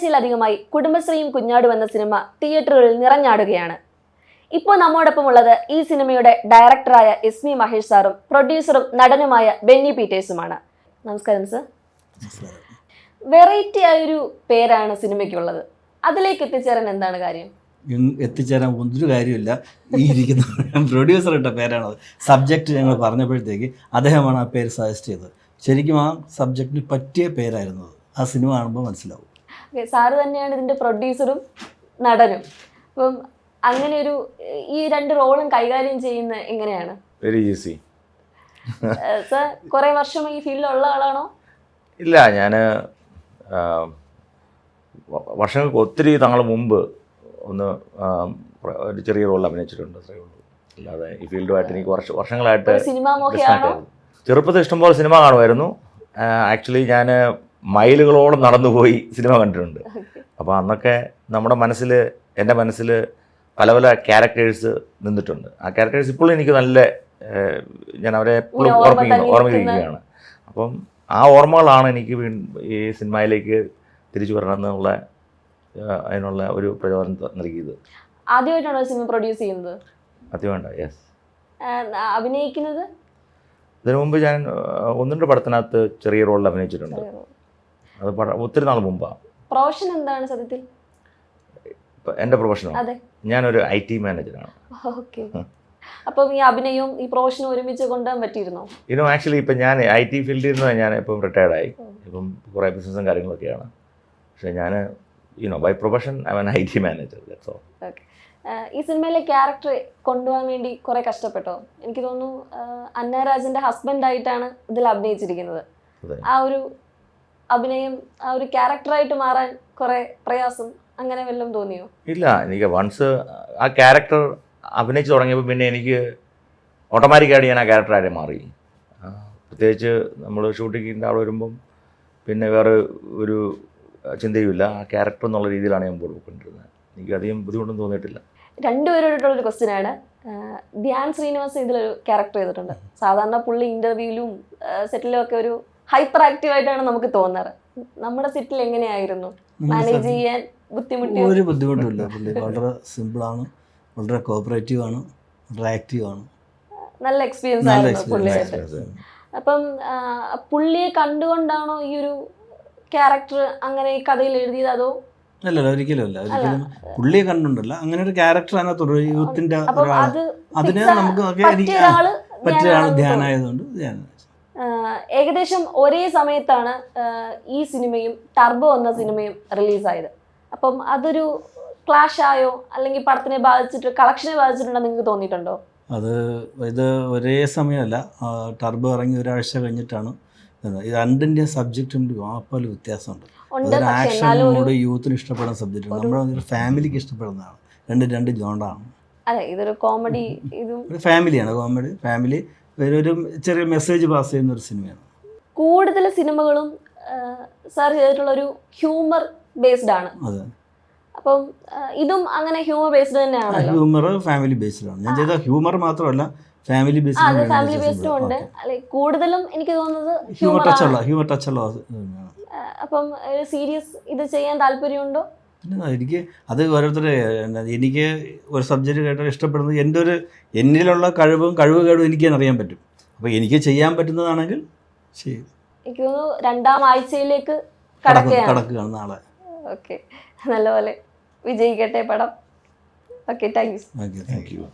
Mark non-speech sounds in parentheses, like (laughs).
ഒരാഴ്ചയിലധികമായി കുടുംബശ്രീയും കുഞ്ഞാടും എന്ന സിനിമ തിയേറ്ററുകളിൽ നിറഞ്ഞാടുകയാണ്. ഇപ്പോൾ നമ്മോടൊപ്പം ഉള്ളത് ഈ സിനിമയുടെ ഡയറക്ടറായ എസ് വി മഹേഷ് സാറും പ്രൊഡ്യൂസറും നടനുമായ ബെന്നി പീറ്റേഴ്സുമാണ്. നമസ്കാരം സർ. വെറൈറ്റി ആയൊരു പേരാണ് സിനിമയ്ക്കുള്ളത്. അതിലേക്ക് എത്തിച്ചേരാൻ എന്താണ് കാര്യം? എത്തിച്ചേരാൻ ഒന്നൊരു കാര്യമില്ല. ഈ ഇരിക്കുന്ന (laughs) പ്രൊഡ്യൂസർ ഇട്ട പേരാണത് സബ്ജക്റ്റ് ഞങ്ങൾ പറഞ്ഞപ്പോഴത്തേക്ക് അദ്ദേഹമാണ് ആ പേര് സജസ്റ്റ് ചെയ്തത്. ശരിക്കും ആ സബ്ജക്റ്റിന് പറ്റിയ പേരായിരുന്നു ആ സിനിമ കാണുമ്പോൾ മനസ്സിലാവും. സാറ് തന്നെയാണ് ഇതിന്റെ പ്രൊഡ്യൂസറും നടനും. അപ്പം അങ്ങനെ ഒരു ഈ രണ്ട് റോളും കൈകാര്യം ചെയ്യുന്ന എങ്ങനെയാണ്? വെരി ഈസി സാർ കുറെ വർഷം ഈ ഫീൽഡിൽ ഉള്ള ആളാണോ? ഇല്ല ഞാൻ വർഷങ്ങൾക്ക് ഒത്തിരി തങ്ങൾ മുമ്പ് ഒന്ന് ഒരു ചെറിയ റോളിൽ അഭിനയിച്ചിട്ടുണ്ട് അത്രയേ ഉള്ളൂ. അല്ലാതെ ഈ ഫീൽഡുമായിട്ട് എനിക്ക് കുറച്ച് വർഷങ്ങളായിട്ട്. ചെറുപ്പത്തിൽ ഇഷ്ടംപോലെ സിനിമ കാണുമായിരുന്നു. ആക്ച്വലി ഞാൻ മൈലുകളോളം നടന്നുപോയി സിനിമ കണ്ടിട്ടുണ്ട്. അപ്പോൾ അന്നൊക്കെ നമ്മുടെ മനസ്സിൽ എന്റെ മനസ്സിൽ പല പല ക്യാരക്ടേഴ്സ് നിന്നിട്ടുണ്ട്. ആ ക്യാരക്ടേഴ്സ് ഇപ്പോഴും എനിക്ക് നല്ല ഞാൻ അവരെ എപ്പോഴും ഓർമ്മിക്കുന്നു ഓർമ്മിച്ചിരിക്കുകയാണ് ഓർമ്മിക്കുകയാണ് അപ്പം ആ ഓർമ്മകളാണ് എനിക്ക് ഈ സിനിമയിലേക്ക് തിരിച്ചു വരണമെന്നുള്ള അതിനുള്ള ഒരു പ്രചോദനം നൽകിയത്. ആദ്യമായിട്ടാണോ സിനിമ പ്രൊഡ്യൂസ് ചെയ്യുന്നത്? അത്യവേണ്ട യെസ് അഭിനയിക്കുന്നത്? ഇതിനു മുമ്പ് ഞാൻ ഒന്നിന്റെ ഒന്ന് രണ്ട് പടത്തിനകത്ത് ചെറിയ റോളിൽ അഭിനയിച്ചിട്ടുണ്ട്. അത് ഒത്തിരി നാൾ മുമ്പാണ് പ്രൊഫഷൻ എന്താണ് സത്യത്തിൽ? എന്റെ പ്രൊഫഷനോ? ഞാനൊരു ഐ ടി മാനേജറാണ്. ഓക്കെ. അപ്പം ഈ അഭിനയവും ഈ പ്രൊഫഷനും ഒരുമിച്ച് കൊണ്ടുപോകാൻ പറ്റിയിരുന്നോ? ഇനോ ആക്ച്വലി ഇപ്പം ഞാൻ ഐ ടി ഫീൽഡിൽ നിന്ന് ഞാൻ ഇപ്പം റിട്ടയർഡായി ഇപ്പം കുറേ ബിസിനസ്സും കാര്യങ്ങളൊക്കെയാണ്. പക്ഷേ ഞാൻ you know by profession I N I T manager that's all okay. ഈ സിനിമയിലെ ക്യാരക്ടർ കൊണ്ടുപോകാൻ വേണ്ടി കുറേ കഷ്ടപ്പെട്ടോ? എനിക്ക് തോന്നുന്നു അന്നരാജിന്റെ അന്നരാജന്റെ ഹസ്ബൻഡ് ആയിട്ടാണ് ഇതിൽ അഭിനയിച്ചിരിക്കുന്നത്. ആ ഒരു അഭിനയം ആ ഒരു ക്യാരക്ടറായിട്ട് മാറാൻ കുറെ പ്രയാസം അങ്ങനെ വല്ലതും തോന്നിയോ? ഇല്ല എനിക്ക് വൺസ് ആ ക്യാരക്ടർ അഭിനയിച്ച് തുടങ്ങിയപ്പോൾ പിന്നെ എനിക്ക് ഓട്ടോമാറ്റിക്കായിട്ട് ഞാൻ ആ ക്യാരക്ടറായിട്ട് മാറി. പ്രത്യേകിച്ച് നമ്മൾ ഷൂട്ടിങ്ങിന്റെ ആൾ വരുമ്പം പിന്നെ വേറെ ഒരു ചിന്തയുമില്ല. ആ ക്യാരക്ടർ എന്നുള്ള രീതിയിലാണ് ഞാൻ പോയിക്കൊണ്ടിരുന്നത് എനിക്ക് അധികം ബുദ്ധിമുട്ടൊന്നും തോന്നിയിട്ടില്ല. രണ്ടുപേരോടുള്ളൊരു ക്വസ്റ്റ്യൻ ആണ്. ധ്യാൻ ശ്രീനിവാസ് ഇതിലൊരു ക്യാരക്ടർ ചെയ്തിട്ടുണ്ട്. സാധാരണ പുള്ളി ഇന്റർവ്യൂവിലും സെറ്റിലും ഒക്കെ ഒരു ഹൈപ്പർ ആക്റ്റീവ് ആയിട്ടാണ് നമുക്ക് തോന്നാറ്. നമ്മുടെ സിറ്റിൽ എങ്ങനെയായിരുന്നു? മാനേജ് ചെയ്യാൻ ബുദ്ധിമുട്ടിയോ? ഒരു ബുദ്ധിമുട്ടില്ല പുള്ളി വളരെ സിമ്പിൾ ആണ്. വളരെ കോപ്പറേറ്റീവ് ആണ്. വളരെ ആക്റ്റീവ് ആണ്. നല്ല എക്സ്പീരിയൻസ് ആയിരുന്നു പുള്ളിയായിട്ട് അപ്പം പുള്ളിയെ കണ്ടുകൊണ്ടാണോ ഈ ഒരു ക്യാരക്ടർ അങ്ങനെ ഈ കഥയിൽ എഴുതിയത് അതോ? അല്ലല്ല ഒരിക്കലും അല്ല. ഒരിക്കലും പുള്ളിയെ കണ്ടുണ്ടല്ല അങ്ങനെ ഒരു ക്യാരക്ടർ അതിനകത്ത് യൂത്തിന്റെ അതിന് നമുക്ക് പറ്റിയ ആൾ ധ്യാനായതുകൊണ്ട് ധ്യാനം ഏകദേശം ഒരേ സമയത്താണ് ഈ സിനിമയും ടർബോ എന്ന സിനിമയും റിലീസായത്. അപ്പം അതൊരു ക്ലാഷ് ആയോ അല്ലെങ്കിൽ പടത്തിനെ ബാധിച്ചിട്ട് കളക്ഷനെ ബാധിച്ചിട്ടുണ്ടോ നിങ്ങൾക്ക് തോന്നിയിട്ടുണ്ടോ? അത് ഇത് ഒരേ സമയമല്ല. ടർബോ ഇറങ്ങി ഒരാഴ്ച കഴിഞ്ഞിട്ടാണ് ഇത്. രണ്ടിന്റെ സബ്ജക്റ്റും വാപ്പാൽ വ്യത്യാസമുണ്ട്. ഉണ്ട് ആക്ഷനോട് യൂത്തിന് ഇഷ്ടപ്പെടുന്ന സബ്ജക്റ്റ് നമ്മുടെ ഫാമിലിക്ക് ഇഷ്ടപ്പെടുന്നതാണ്. രണ്ട് രണ്ട് ജോണ്ടാണ് അതെ ഇതൊരു കോമഡി ഇതും ഒരു ഫാമിലിയാണ് കോമഡി ഫാമിലി ഒരു ചെറിയ മെസ്സേജ് പാസ് ചെയ്യുന്ന ഒരു സിനിമയാണ് കൂടുതൽ സിനിമകളും സാർ ചെയ്തിട്ടുള്ള ഒരു ഹ്യൂമർ ബേസ്ഡ് ആണ്. അപ്പം ഇതും അങ്ങനെ ഹ്യൂമർ ബേസ്ഡ് തന്നെയാണ് ഹ്യൂമർ ഫാമിലി ആണ്. ഞാൻ ചെയ്ത ഹ്യൂമർ മാത്രമല്ല ഫാമിലി ബേസ്ഡ് ഫാമിലി ബേസ്ഡും ഉണ്ട്. കൂടുതലും എനിക്ക് തോന്നുന്നത് ഹ്യൂമർ ടച്ച് ഉള്ള ഹ്യൂമർ ടച്ച് ഉള്ള. അപ്പം സീരിയസ് ഇത് ചെയ്യാൻ താല്പര്യമുണ്ടോ? എനിക്ക് അത് ഓരോരുത്തരുടെ എന്നാ, എനിക്ക് ഒരു സബ്ജക്റ്റ് കേട്ടാൽ ഇഷ്ടപ്പെടുന്നത് എന്റെ ഒരു എന്നിലുള്ള കഴിവും കഴിവ് കേടും എനിക്ക് അറിയാൻ പറ്റും. അപ്പോൾ എനിക്ക് ചെയ്യാൻ പറ്റുന്നതാണെങ്കിൽ ചെയ്യും. എനിക്ക് തോന്നുന്നു രണ്ടാം ആഴ്ചയിലേക്ക് കടക്കുക കടക്കുകയാണ് നാളെ. ഓക്കെ. നല്ലപോലെ വിജയിക്കട്ടെ പടം. Okay thank you. Thank you.